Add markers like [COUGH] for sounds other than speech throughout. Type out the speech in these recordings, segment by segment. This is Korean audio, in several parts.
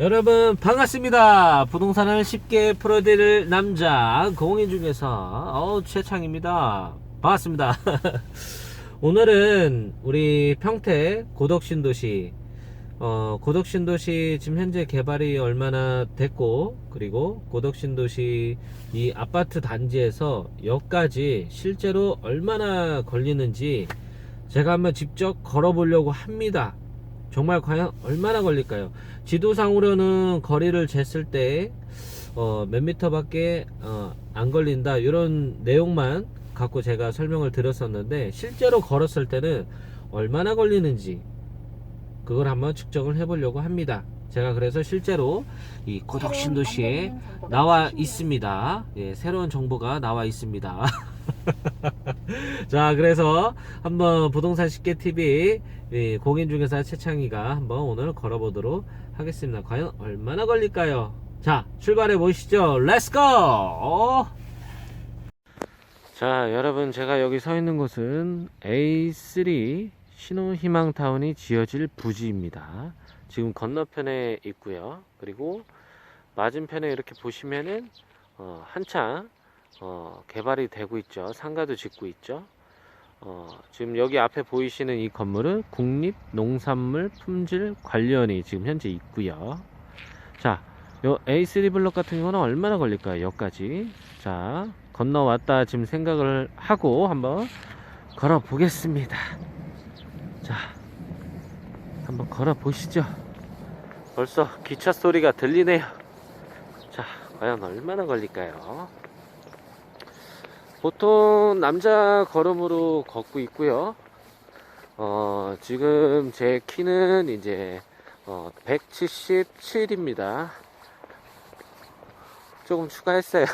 여러분 반갑습니다. 부동산을 쉽게 풀어드릴 남자 공인 중에서 어, 최창입니다. 반갑습니다. [LAUGHS] 오늘은 우리 평택 고덕신도시 어, 고덕신도시 지금 현재 개발이 얼마나 됐고 그리고 고덕신도시 이 아파트 단지에서 역까지 실제로 얼마나 걸리는지 제가 한번 직접 걸어보려고 합니다. 정말 과연 얼마나 걸릴까요? 지도상으로는 거리를 쟀을 때, 어, 몇 미터밖에, 어, 안 걸린다. 이런 내용만 갖고 제가 설명을 드렸었는데, 실제로 걸었을 때는 얼마나 걸리는지, 그걸 한번 측정을 해보려고 합니다. 제가 그래서 실제로 이 고덕 신도시에 나와 있습니다. 예, 새로운 정보가 나와 있습니다. [LAUGHS] 자, 그래서 한번 부동산 쉽게 TV 예, 공인 중개사 최창희가 한번 오늘 걸어보도록 하겠습니다. 과연 얼마나 걸릴까요? 자, 출발해 보시죠. 렛츠고! 자, 여러분, 제가 여기 서 있는 곳은 A3 신호희망타운이 지어질 부지입니다. 지금 건너편에 있고요. 그리고 맞은편에 이렇게 보시면은 어, 한창 어, 개발이 되고 있죠. 상가도 짓고 있죠. 어, 지금 여기 앞에 보이시는 이 건물은 국립농산물 품질 관련이 지금 현재 있고요. 자, 요 A3 블록 같은 경우는 얼마나 걸릴까요? 여기까지. 자, 건너왔다 지금 생각을 하고 한번 걸어 보겠습니다. 자, 한번 걸어 보시죠. 벌써 기차 소리가 들리네요. 자, 과연 얼마나 걸릴까요? 보통 남자 걸음으로 걷고 있고요. 어, 지금 제 키는 이제 어, 177입니다. 조금 추가했어요.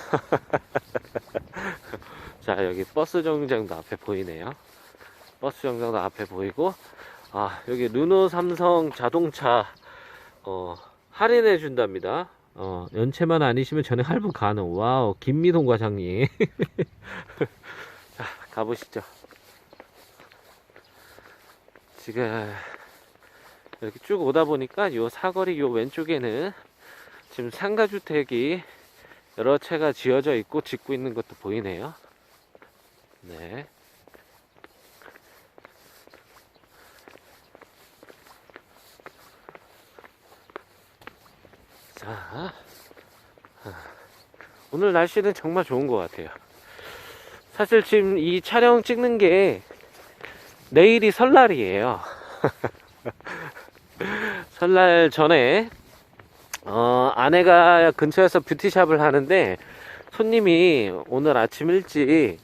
[LAUGHS] 자, 여기 버스 정류장도 앞에 보이네요. 버스 정류장도 앞에 보이고, 아, 여기 르노 삼성 자동차, 어, 할인해 준답니다. 어, 연체만 아니시면 전에 할부 가능. 와우, 김미동 과장님. [LAUGHS] 자, 가보시죠. 지금 이렇게 쭉 오다 보니까 요 사거리 요 왼쪽에는 지금 상가주택이 여러 채가 지어져 있고 짓고 있는 것도 보이네요. 네. 자, 아, 오늘 날씨는 정말 좋은 것 같아요. 사실 지금 이 촬영 찍는 게 내일이 설날이에요. [LAUGHS] 설날 전에 어, 아내가 근처에서 뷰티샵을 하는데 손님이 오늘 아침 일찍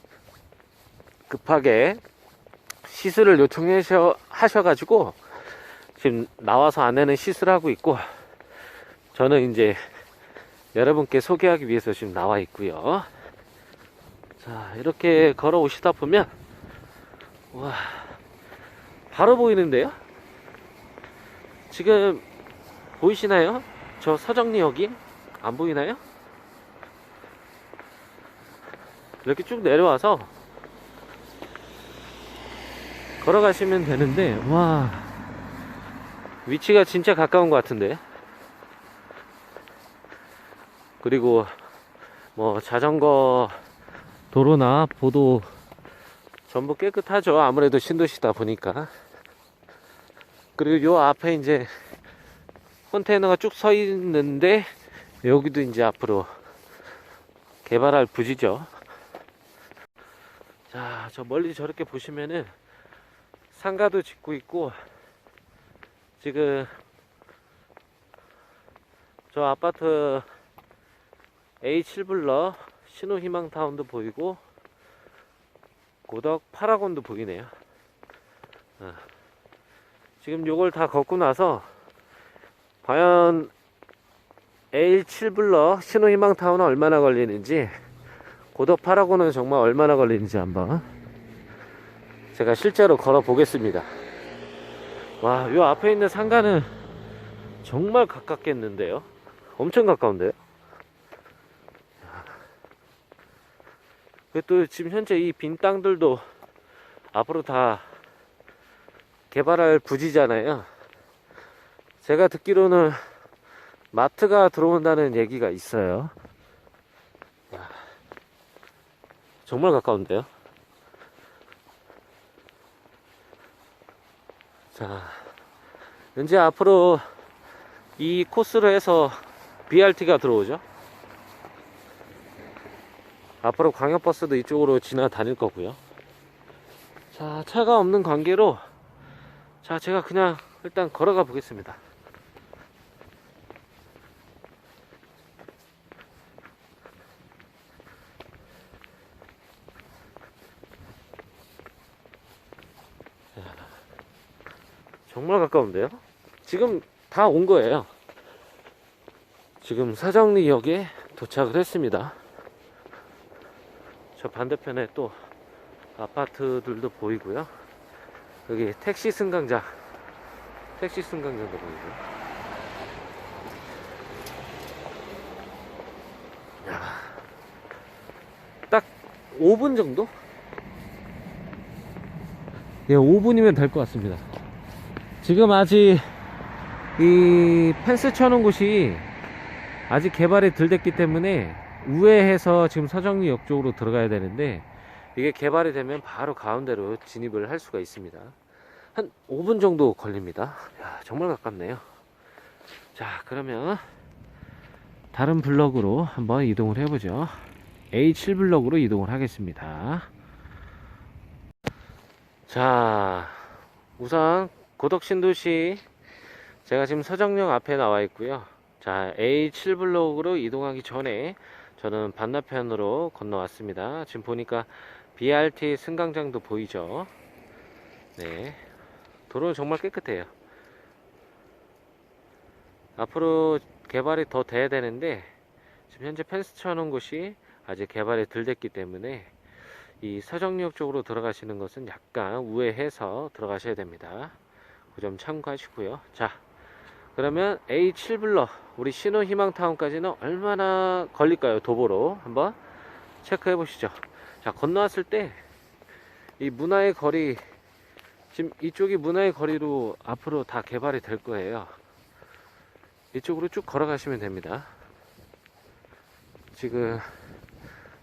급하게 시술을 요청해 하셔가지고 지금 나와서 아내는 시술하고 있고 저는 이제 여러분께 소개하기 위해서 지금 나와 있고요. 자, 이렇게 걸어 오시다 보면 와, 바로 보이는데요? 지금 보이시나요? 저 서정리역이 안 보이나요? 이렇게 쭉 내려와서 걸어가시면 되는데 와 위치가 진짜 가까운 것 같은데 그리고 뭐 자전거 도로나 보도 전부 깨끗하죠. 아무래도 신도시다 보니까. 그리고 요 앞에 이제 컨테이너가 쭉 서 있는데 여기도 이제 앞으로 개발할 부지죠. 자, 저 멀리 저렇게 보시면은 상가도 짓고 있고 지금 저 아파트 A7블러 신호희망타운도 보이고 고덕 파라곤도 보이네요. 어. 지금 요걸 다 걷고 나서 과연 A7블러 신호희망타운은 얼마나 걸리는지 고덕 파라곤은 정말 얼마나 걸리는지 한번 제가 실제로 걸어 보겠습니다. 와, 요 앞에 있는 상가는 정말 가깝겠는데요. 엄청 가까운데요. 또 지금 현재 이 빈 땅들도 앞으로 다 개발할 부지잖아요. 제가 듣기로는 마트가 들어온다는 얘기가 있어요. 야, 정말 가까운데요? 자, 이제 앞으로 이 코스로 해서 BRT가 들어오죠. 앞으로 광역버스도 이쪽으로 지나다닐 거고요. 자, 차가 없는 관계로 자, 제가 그냥 일단 걸어가 보겠습니다. 정말 가까운데요? 지금 다 온 거예요. 지금 사정리역에 도착을 했습니다. 저 반대편에 또 아파트들도 보이고요. 여기 택시 승강장, 택시 승강장도 보이고요. 야, 딱 5분 정도? 예, 5분이면 될 것 같습니다. 지금 아직 이 펜스 쳐놓은 곳이 아직 개발이 덜 됐기 때문에 우회해서 지금 서정리역 쪽으로 들어가야 되는데 이게 개발이 되면 바로 가운데로 진입을 할 수가 있습니다. 한 5분 정도 걸립니다. 야, 정말 가깝네요. 자, 그러면 다른 블럭으로 한번 이동을 해보죠. A7 블럭으로 이동을 하겠습니다. 자, 우선 고덕신도시 제가 지금 서정역 앞에 나와 있고요. 자, A7 블록으로 이동하기 전에 저는 반대편으로 건너왔습니다. 지금 보니까 BRT 승강장도 보이죠? 네. 도로는 정말 깨끗해요. 앞으로 개발이 더 돼야 되는데 지금 현재 펜스 쳐놓은 곳이 아직 개발이 덜 됐기 때문에 이 서정역 쪽으로 들어가시는 것은 약간 우회해서 들어가셔야 됩니다. 그 점 참고하시고요. 자, 그러면 A7 블럭 우리 신호 희망타운까지는 얼마나 걸릴까요? 도보로 한번 체크해 보시죠. 자, 건너왔을 때 이 문화의 거리 지금 이쪽이 문화의 거리로 앞으로 다 개발이 될 거예요. 이쪽으로 쭉 걸어가시면 됩니다. 지금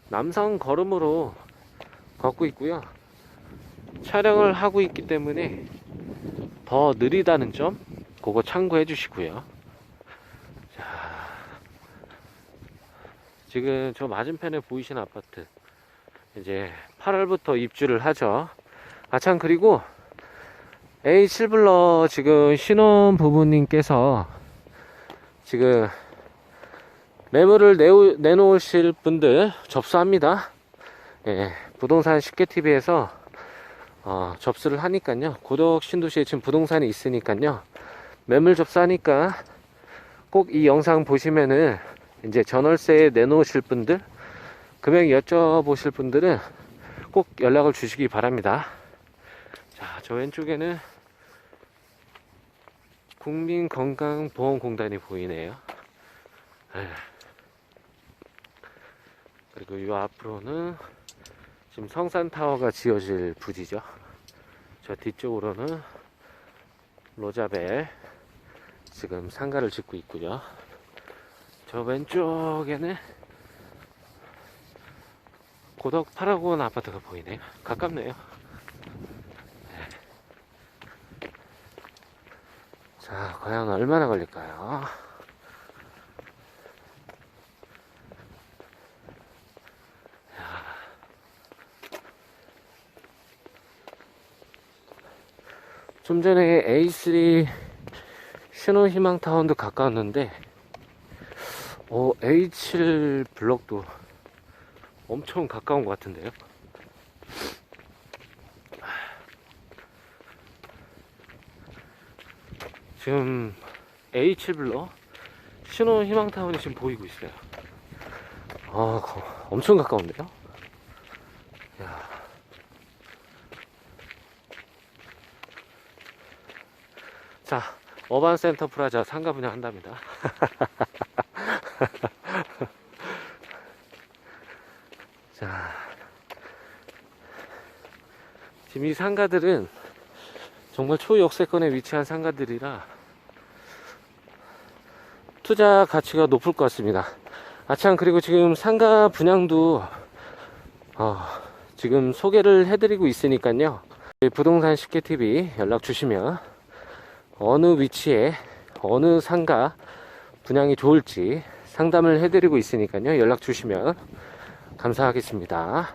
남성 걸음으로 걷고 있고요. 촬영을 하고 있기 때문에 더 느리다는 점 그거 참고해 주시고요. 자, 지금 저 맞은편에 보이시는 아파트 이제 8월부터 입주를 하죠. 아 참 그리고 A7블러 지금 신혼 부부님께서 지금 매물을 내우, 내놓으실 분들 접수합니다. 예, 부동산 쉽게 TV에서 어, 접수를 하니까요. 고덕 신도시에 지금 부동산이 있으니까요. 매물 접수하니까 꼭 이 영상 보시면은 이제 전월세 내놓으실 분들 금액 여쭤보실 분들은 꼭 연락을 주시기 바랍니다. 자, 저 왼쪽에는 국민건강보험공단이 보이네요. 에휴. 그리고 이 앞으로는 지금 성산타워가 지어질 부지죠. 저 뒤쪽으로는 로자벨 지금 상가를 짓고 있고요. 저 왼쪽에는 고덕 파라곤 아파트가 보이네요. 가깝네요. 네. 자, 과연 얼마나 걸릴까요? 좀 전에 A3 신혼희망 타운도 가까웠는데 어, A7 블럭도 엄청 가까운 것 같은데요? 지금 A7 블럭 신혼희망 타운이 지금 보이고 있어요. 아 거- 엄청 가까운데요? 야. 자, 어반센터 프라자 상가 분양한답니다. [LAUGHS] 자, 지금 이 상가들은 정말 초역세권에 위치한 상가들이라 투자 가치가 높을 것 같습니다. 아참 그리고 지금 상가 분양도 어, 지금 소개를 해드리고 있으니까요. 부동산 쉽게 TV 연락 주시면 어느 위치에 어느 상가 분양이 좋을지 상담을 해드리고 있으니까요. 연락 주시면 감사하겠습니다.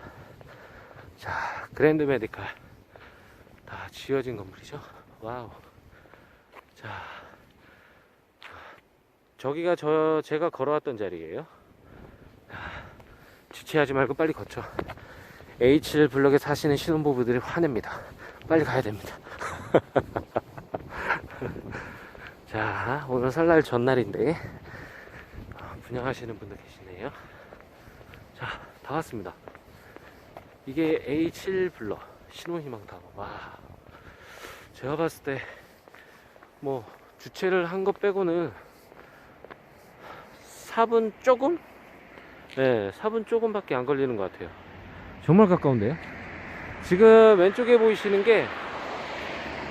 자, 그랜드 메디칼 다 지어진 건물이죠. 와우. 자, 저기가 저 제가 걸어왔던 자리예요. 아, 지체하지 말고 빨리 걷죠. H1 블럭에 사시는 신혼부부들이 화냅니다. 빨리 가야 됩니다. [LAUGHS] [LAUGHS] 자, 오늘 설날 전날인데 아, 분양하시는 분들 계시네요. 자, 다 왔습니다. 이게 A7 블럭 신혼희망 타워. 와, 제가 봤을 때 뭐 주최를 한 것 빼고는 4분 조금? 네, 4분 조금밖에 안 걸리는 것 같아요. 정말 가까운데요? 지금 왼쪽에 보이시는 게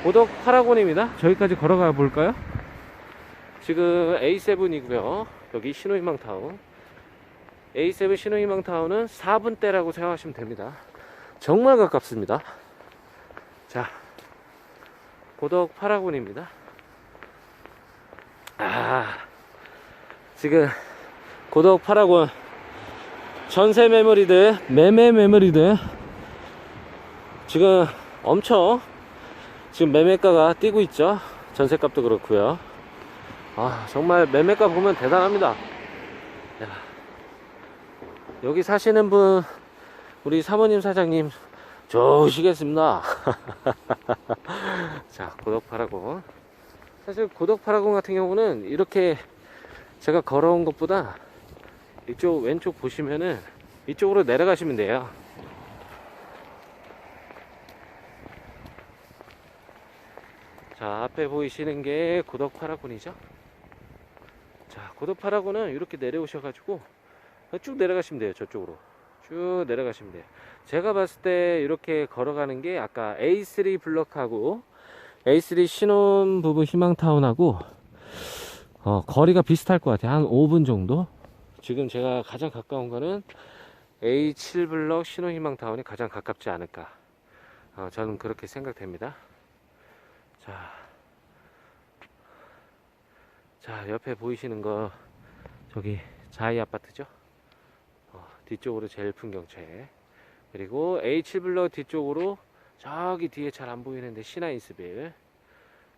고덕 파라곤입니다. 저기까지 걸어가 볼까요? 지금 A7이고요. 여기 신호희망 타운. A7 신호희망 타운은 4분대라고 생각하시면 됩니다. 정말 가깝습니다. 자, 고덕 파라곤입니다. 아, 지금 고덕 파라곤 전세 메모리들, 매매 메모리들 지금 엄청 지금 매매가가 뛰고 있죠. 전세값도 그렇고요. 아, 정말 매매가 보면 대단합니다. 야, 여기 사시는 분 우리 사모님 사장님 좋으시겠습니다. [LAUGHS] 자, 고덕 파라곤. 사실 고덕 파라곤 같은 경우는 이렇게 제가 걸어온 것보다 이쪽 왼쪽 보시면은 이쪽으로 내려가시면 돼요. 자, 앞에 보이시는 게 고덕 파라곤이죠. 자, 고덕 파라곤은 이렇게 내려오셔 가지고 쭉 내려가시면 돼요. 저쪽으로. 쭉 내려가시면 돼요. 제가 봤을 때 이렇게 걸어가는 게 아까 A3 블럭하고 A3 신혼 부부 희망타운하고 어, 거리가 비슷할 것 같아요. 한 5분 정도? 지금 제가 가장 가까운 거는 A7 블럭 신혼 희망타운이 가장 가깝지 않을까. 어, 저는 그렇게 생각됩니다. 자, 자, 옆에 보이시는 거, 저기, 자이 아파트죠? 어, 뒤쪽으로 제일 풍경채. 그리고 A7 블럭 뒤쪽으로 저기 뒤에 잘 안 보이는데 시나인스빌.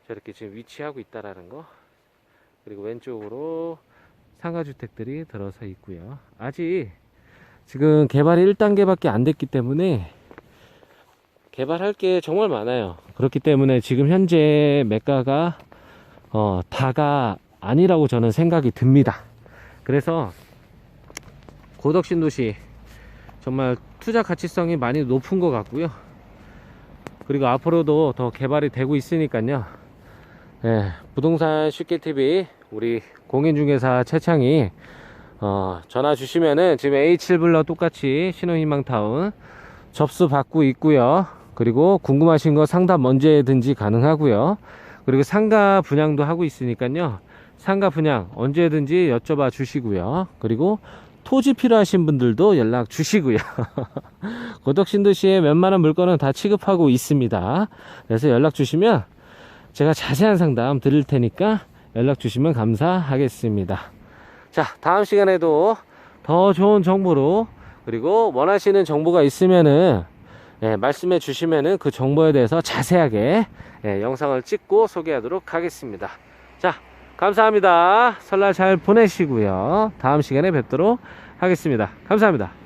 저렇게 지금 위치하고 있다라는 거. 그리고 왼쪽으로 상가주택들이 들어서 있고요. 아직 지금 개발이 1단계밖에 안 됐기 때문에 개발할 게 정말 많아요. 그렇기 때문에 지금 현재 매가가 어, 다가 아니라고 저는 생각이 듭니다. 그래서 고덕신도시 정말 투자 가치성이 많이 높은 것 같고요. 그리고 앞으로도 더 개발이 되고 있으니까요. 예, 부동산 쉽게 TV 우리 공인중개사 최창이 어, 전화 주시면은 지금 A7 블럭 똑같이 신호희망타운 접수 받고 있고요. 그리고 궁금하신 거 상담 언제든지 가능하고요. 그리고 상가 분양도 하고 있으니까요. 상가 분양 언제든지 여쭤봐 주시고요. 그리고 토지 필요하신 분들도 연락 주시고요. [LAUGHS] 고덕신도시에 웬만한 물건은 다 취급하고 있습니다. 그래서 연락 주시면 제가 자세한 상담 드릴 테니까 연락 주시면 감사하겠습니다. 자, 다음 시간에도 더 좋은 정보로 그리고 원하시는 정보가 있으면은 예, 말씀해 주시면은 그 정보에 대해서 자세하게 예, 영상을 찍고 소개하도록 하겠습니다. 자, 감사합니다. 설날 잘 보내시고요. 다음 시간에 뵙도록 하겠습니다. 감사합니다.